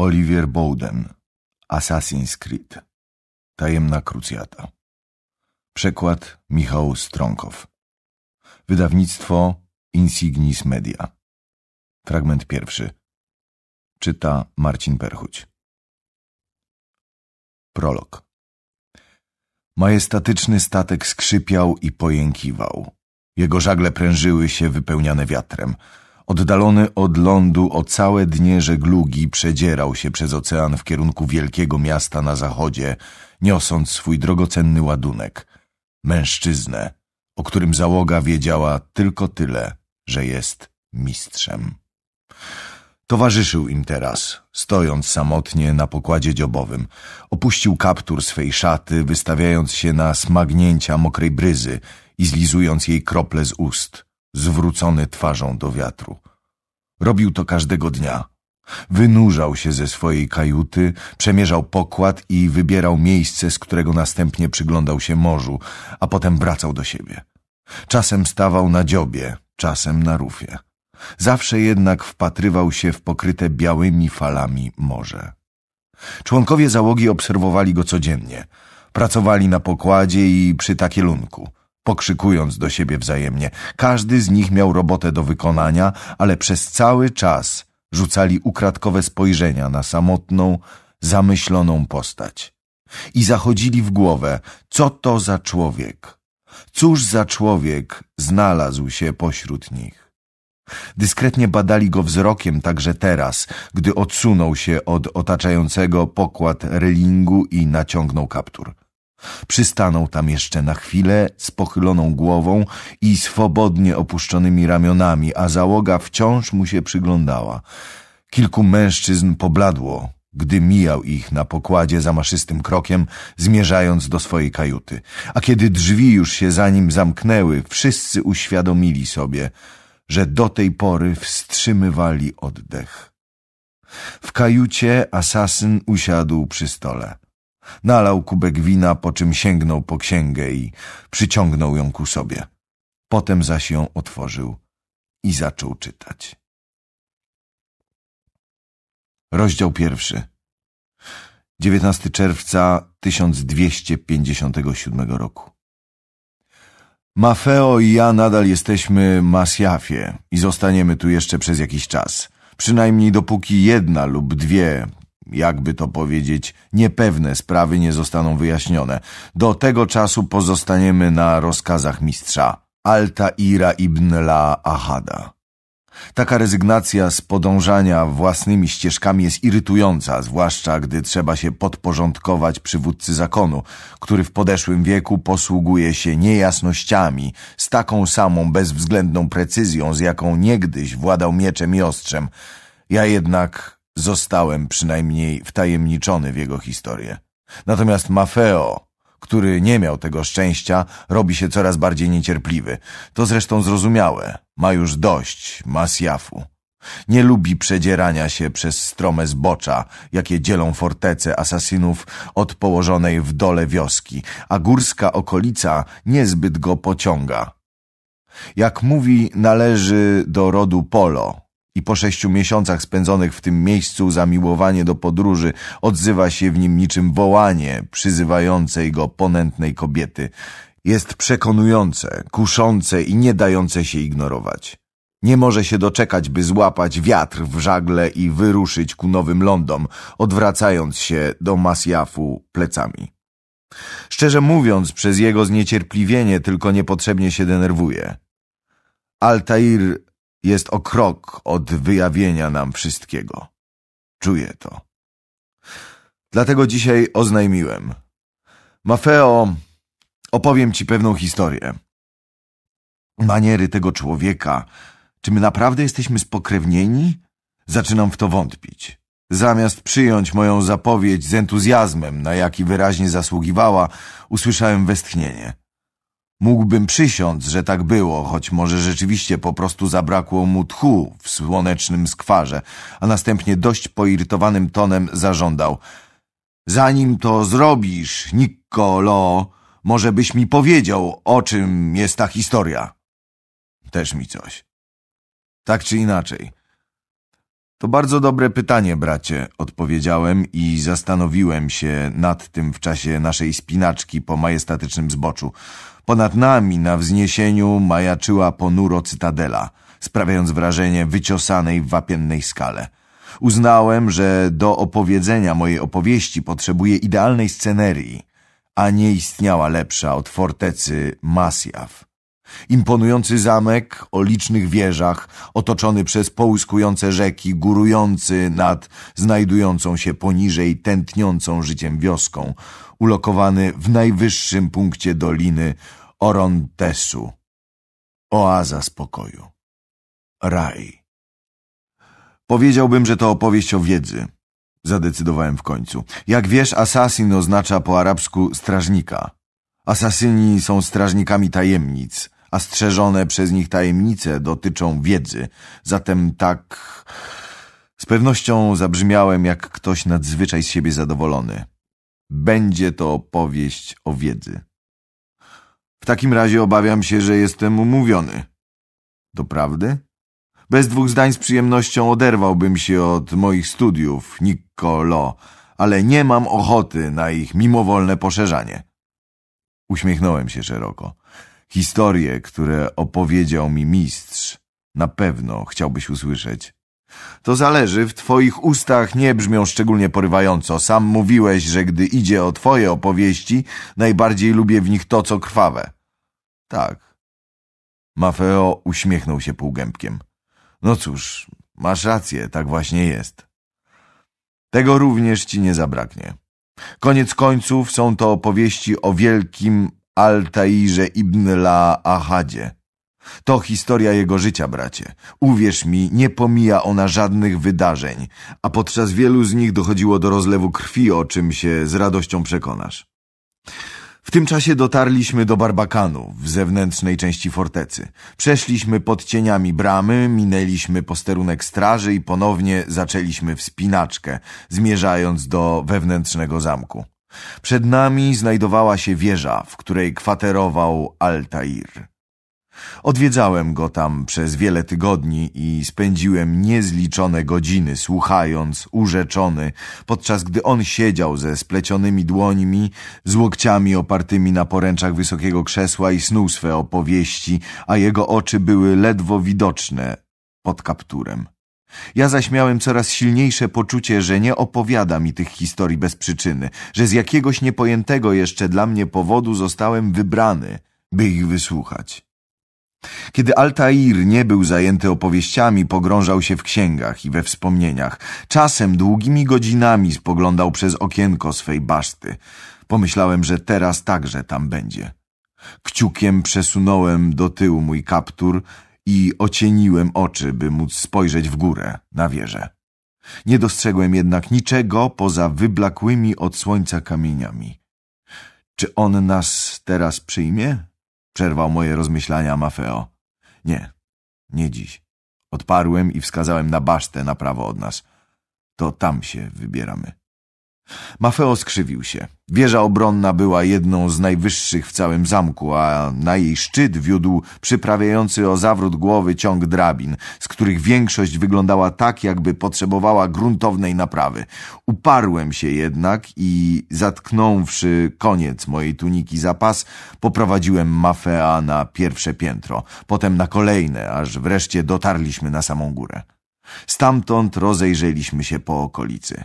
Olivier Bowden Assassin's Creed Tajemna krucjata. Przekład Michał Strąkow. Wydawnictwo Insignis Media. Fragment pierwszy. Czyta Marcin Perchuć. Prolog. Majestatyczny statek skrzypiał i pojękiwał. Jego żagle prężyły się wypełniane wiatrem. Oddalony od lądu o całe dnie żeglugi przedzierał się przez ocean w kierunku wielkiego miasta na zachodzie, niosąc swój drogocenny ładunek. Mężczyznę, o którym załoga wiedziała tylko tyle, że jest mistrzem. Towarzyszył im teraz, stojąc samotnie na pokładzie dziobowym. Opuścił kaptur swej szaty, wystawiając się na smagnięcia mokrej bryzy i zlizując jej krople z ust, zwrócony twarzą do wiatru. Robił to każdego dnia. Wynurzał się ze swojej kajuty, przemierzał pokład i wybierał miejsce, z którego następnie przyglądał się morzu, a potem wracał do siebie. Czasem stawał na dziobie, czasem na rufie. Zawsze jednak wpatrywał się w pokryte białymi falami morze. Członkowie załogi obserwowali go codziennie. Pracowali na pokładzie i przy takielunku, pokrzykując do siebie wzajemnie. Każdy z nich miał robotę do wykonania, ale przez cały czas rzucali ukradkowe spojrzenia na samotną, zamyśloną postać. I zachodzili w głowę, co to za człowiek. Cóż za człowiek znalazł się pośród nich. Dyskretnie badali go wzrokiem także teraz, gdy odsunął się od otaczającego pokład relingu i naciągnął kaptur. Przystanął tam jeszcze na chwilę z pochyloną głową i swobodnie opuszczonymi ramionami, a załoga wciąż mu się przyglądała. Kilku mężczyzn pobladło, gdy mijał ich na pokładzie zamaszystym krokiem, zmierzając do swojej kajuty. A kiedy drzwi już się za nim zamknęły, wszyscy uświadomili sobie, że do tej pory wstrzymywali oddech. W kajucie asasyn usiadł przy stole. Nalał kubek wina, po czym sięgnął po księgę i przyciągnął ją ku sobie. Potem zaś ją otworzył i zaczął czytać. Rozdział pierwszy. 19 czerwca 1257 roku. Mafeo i ja nadal jesteśmy Masjafie i zostaniemy tu jeszcze przez jakiś czas. Przynajmniej dopóki jedna lub dwie, jakby to powiedzieć, niepewne sprawy nie zostaną wyjaśnione. Do tego czasu pozostaniemy na rozkazach mistrza Altaira ibn la Ahada. Taka rezygnacja z podążania własnymi ścieżkami jest irytująca, zwłaszcza gdy trzeba się podporządkować przywódcy zakonu, który w podeszłym wieku posługuje się niejasnościami z taką samą bezwzględną precyzją, z jaką niegdyś władał mieczem i ostrzem. Ja jednak zostałem przynajmniej wtajemniczony w jego historię. Natomiast Mafeo, który nie miał tego szczęścia, robi się coraz bardziej niecierpliwy. To zresztą zrozumiałe. Ma już dość Masjafu. Nie lubi przedzierania się przez strome zbocza, jakie dzielą fortece asasynów od położonej w dole wioski, a górska okolica niezbyt go pociąga. Jak mówi, należy do rodu Polo, i po sześciu miesiącach spędzonych w tym miejscu zamiłowanie do podróży odzywa się w nim niczym wołanie przyzywającej go ponętnej kobiety. Jest przekonujące, kuszące i nie dające się ignorować. Nie może się doczekać, by złapać wiatr w żagle i wyruszyć ku nowym lądom, odwracając się do Masjafu plecami. Szczerze mówiąc, przez jego zniecierpliwienie tylko niepotrzebnie się denerwuje. Altair jest o krok od wyjawienia nam wszystkiego. Czuję to. Dlatego dzisiaj oznajmiłem. Mafeo, opowiem ci pewną historię. Maniery tego człowieka. Czy my naprawdę jesteśmy spokrewnieni? Zaczynam w to wątpić. Zamiast przyjąć moją zapowiedź z entuzjazmem, na jaki wyraźnie zasługiwała, usłyszałem westchnienie. Mógłbym przysiąc, że tak było, choć może rzeczywiście po prostu zabrakło mu tchu w słonecznym skwarze, a następnie dość poirytowanym tonem zażądał. Zanim to zrobisz, Niccolo, może byś mi powiedział, o czym jest ta historia. Też mi coś. Tak czy inaczej. To bardzo dobre pytanie, bracie, odpowiedziałem i zastanowiłem się nad tym w czasie naszej spinaczki po majestatycznym zboczu. Ponad nami na wzniesieniu majaczyła ponuro cytadela, sprawiając wrażenie wyciosanej w wapiennej skale. Uznałem, że do opowiedzenia mojej opowieści potrzebuję idealnej scenerii, a nie istniała lepsza od fortecy Masjaw. Imponujący zamek o licznych wieżach, otoczony przez połyskujące rzeki, górujący nad znajdującą się poniżej tętniącą życiem wioską, ulokowany w najwyższym punkcie doliny Orontesu. Oaza spokoju. Raj. Powiedziałbym, że to opowieść o wiedzy. Zadecydowałem w końcu. Jak wiesz, asasin oznacza po arabsku strażnika. Asasyni są strażnikami tajemnic, a strzeżone przez nich tajemnice dotyczą wiedzy. Zatem tak... Z pewnością zabrzmiałem jak ktoś nadzwyczaj z siebie zadowolony. Będzie to opowieść o wiedzy. W takim razie obawiam się, że jestem umówiony. Doprawdy? Bez dwóch zdań z przyjemnością oderwałbym się od moich studiów, Nicolo, ale nie mam ochoty na ich mimowolne poszerzanie. Uśmiechnąłem się szeroko. Historie, które opowiedział mi mistrz, na pewno chciałbyś usłyszeć. To zależy, w twoich ustach nie brzmią szczególnie porywająco. Sam mówiłeś, że gdy idzie o twoje opowieści, najbardziej lubię w nich to, co krwawe. Tak. Mafeo uśmiechnął się półgębkiem. No cóż, masz rację, tak właśnie jest. Tego również ci nie zabraknie. Koniec końców są to opowieści o wielkim Altairze ibn la Ahadzie. To historia jego życia, bracie. Uwierz mi, nie pomija ona żadnych wydarzeń, a podczas wielu z nich dochodziło do rozlewu krwi, o czym się z radością przekonasz. W tym czasie dotarliśmy do Barbakanu, w zewnętrznej części fortecy. Przeszliśmy pod cieniami bramy, minęliśmy posterunek straży i ponownie zaczęliśmy wspinaczkę, zmierzając do wewnętrznego zamku. Przed nami znajdowała się wieża, w której kwaterował Altair. Odwiedzałem go tam przez wiele tygodni i spędziłem niezliczone godziny słuchając, urzeczony, podczas gdy on siedział ze splecionymi dłońmi, z łokciami opartymi na poręczach wysokiego krzesła i snuł swe opowieści, a jego oczy były ledwo widoczne pod kapturem. Ja zaś miałem coraz silniejsze poczucie, że nie opowiada mi tych historii bez przyczyny, że z jakiegoś niepojętego jeszcze dla mnie powodu zostałem wybrany, by ich wysłuchać. Kiedy Altair nie był zajęty opowieściami, pogrążał się w księgach i we wspomnieniach. Czasem długimi godzinami spoglądał przez okienko swej baszty. Pomyślałem, że teraz także tam będzie. Kciukiem przesunąłem do tyłu mój kaptur i ocieniłem oczy, by móc spojrzeć w górę, na wieżę. Nie dostrzegłem jednak niczego poza wyblakłymi od słońca kamieniami. Czy on nas teraz przyjmie? Przerwał moje rozmyślania Mafeo. Nie, nie dziś. Odparłem i wskazałem na basztę na prawo od nas. To tam się wybieramy. Mafeo skrzywił się. Wieża obronna była jedną z najwyższych w całym zamku, a na jej szczyt wiódł przyprawiający o zawrót głowy ciąg drabin, z których większość wyglądała tak, jakby potrzebowała gruntownej naprawy. Uparłem się jednak i zatknąwszy koniec mojej tuniki za pas, poprowadziłem Mafea na pierwsze piętro, potem na kolejne, aż wreszcie dotarliśmy na samą górę. Stamtąd rozejrzeliśmy się po okolicy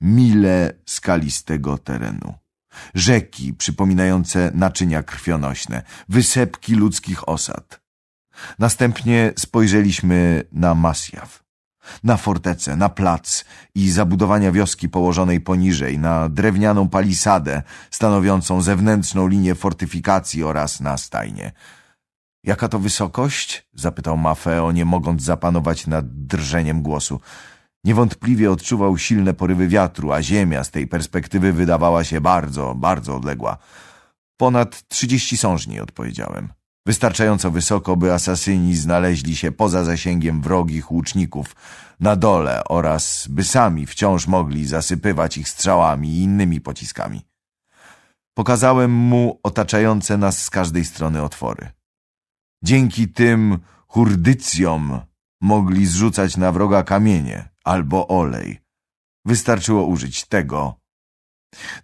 mile skalistego terenu. Rzeki przypominające naczynia krwionośne, wysepki ludzkich osad. Następnie spojrzeliśmy na Masjaw, na fortecę, na plac i zabudowania wioski położonej poniżej, na drewnianą palisadę stanowiącą zewnętrzną linię fortyfikacji oraz na stajnie. Jaka to wysokość? zapytał Mafeo, nie mogąc zapanować nad drżeniem głosu. Niewątpliwie odczuwał silne porywy wiatru, a ziemia z tej perspektywy wydawała się bardzo, bardzo odległa. Ponad trzydzieści sążni, odpowiedziałem. Wystarczająco wysoko, by asasyni znaleźli się poza zasięgiem wrogich łuczników na dole oraz by sami wciąż mogli zasypywać ich strzałami i innymi pociskami. Pokazałem mu otaczające nas z każdej strony otwory. Dzięki tym hurdycjom mogli zrzucać na wroga kamienie albo olej. Wystarczyło użyć tego.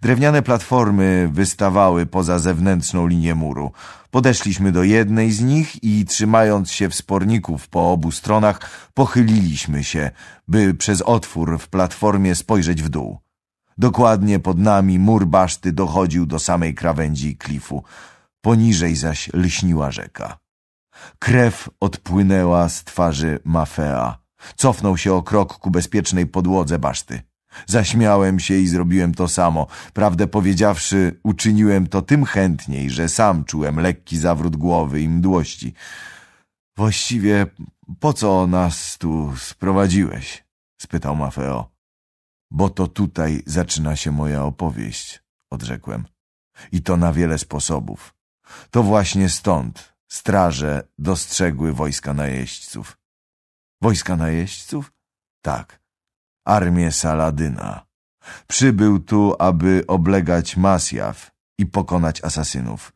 Drewniane platformy wystawały poza zewnętrzną linię muru. Podeszliśmy do jednej z nich i trzymając się wsporników po obu stronach, pochyliliśmy się, by przez otwór w platformie spojrzeć w dół. Dokładnie pod nami mur baszty dochodził do samej krawędzi klifu, poniżej zaś lśniła rzeka. Krew odpłynęła z twarzy Mafea. Cofnął się o krok ku bezpiecznej podłodze baszty. Zaśmiałem się i zrobiłem to samo. Prawdę powiedziawszy, uczyniłem to tym chętniej, że sam czułem lekki zawrót głowy i mdłości. Właściwie po co nas tu sprowadziłeś? spytał Mafeo. Bo to tutaj zaczyna się moja opowieść, odrzekłem. I to na wiele sposobów. To właśnie stąd straże dostrzegły wojska najeźdźców. Wojska najeźdźców? Tak, armię Saladyna. Przybył tu, aby oblegać Masjaw i pokonać asasynów.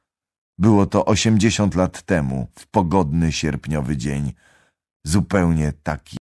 Było to osiemdziesiąt lat temu, w pogodny sierpniowy dzień, zupełnie taki